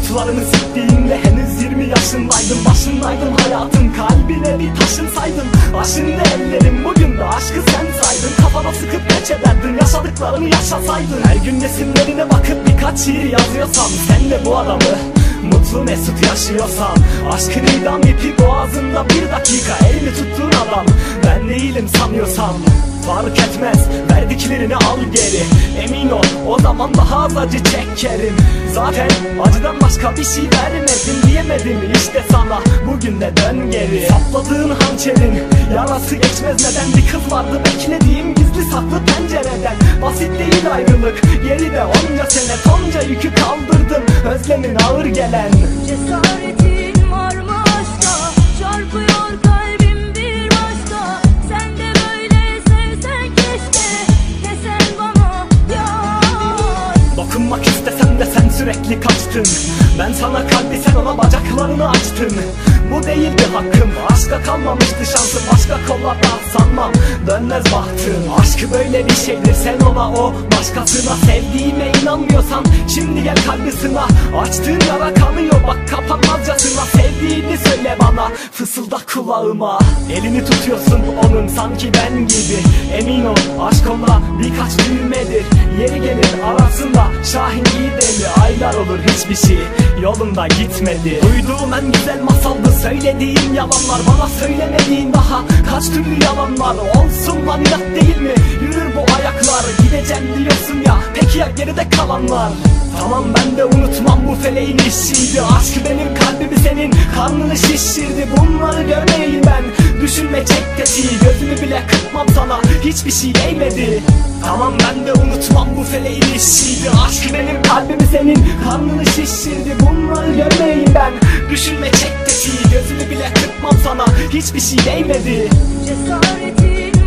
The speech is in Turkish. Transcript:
Umutlarımı siktiğimde henüz 20 yaşındaydım. Başındaydım hayatın kalbine bir taşın saydım. Ah ellerim bugün de aşkı sen saydın. Kafana sıkıp geç ederdin yaşadıklarını yaşasaydın. Her gün resimlerine bakıp birkaç şiir yazıyorsam Sen de bu adamı mutlu mesut yaşıyorsam Aşkın idam ipi boğazında bir dakika elini tuttuğun adam? Ben değilim sanıyorsam. Fark etmez. Verdiklerini al geri. Emin ol o zaman daha az acı çekerim. Zaten acıdan başka bir şey vermedim diyemedim işte sana. Bugün de dön geri. Sapladığın hançerin yarası geçmez. Neden Bir kız vardı beklediğim gizli saklı pencereden? Basit değil ayrılık. Geride onca sene Tonca yükü kaldırdım. Özlemin ağır gelen Cesaretin Dokunmak istesem de sen sürekli kaçtın. Ben sana kalbi sen ona bacaklarını açtın Bu değil bir hakkım Aşka kalmamıştı şansım. Başka kollarda sanmam Dönmez bahtım. Aşk böyle bir şeydir sen ona o. Başkasına sevdiğime inanmıyorsan Şimdi gel kalbi sına Açtığın yara kanıyor bak kapanmazcasına. Sevdiğini söyle bana Fısılda kulağıma. Elini tutuyorsun onun sanki ben gibi. Emin ol aşk ona birkaç düğmedir Yeri gelir arasında Şahin gideli Aylar olur hiçbir şey. Yolunda gitmedi. Duyduğum en güzel masaldı Söylediğin yalanlar. Bana söylemediğin daha Kaç türlü yalan var? Olsun lan inat değil mi? Yürür bu ayaklar Gideceğim diyorsun ya. Peki ya geride kalanlar? Tamam ben de unutmam bu feleğin işiydi. Aşk benim kalbimi senin Karnını şişirdi. Bunları görmeyeyim ben. Düşünme çek tetiği Gözümü bile kırpmam sana. Hiçbir şey değmedi. Tamam ben unutmam bu feleğin işiydi Aşk benim kalbimi senin. Karnını şişirdi Bunları görmeyeyim ben. Düşünme çek tetiği Gözümü bile kırpmam sana. Hiçbir şey değmedi. Cesaretin var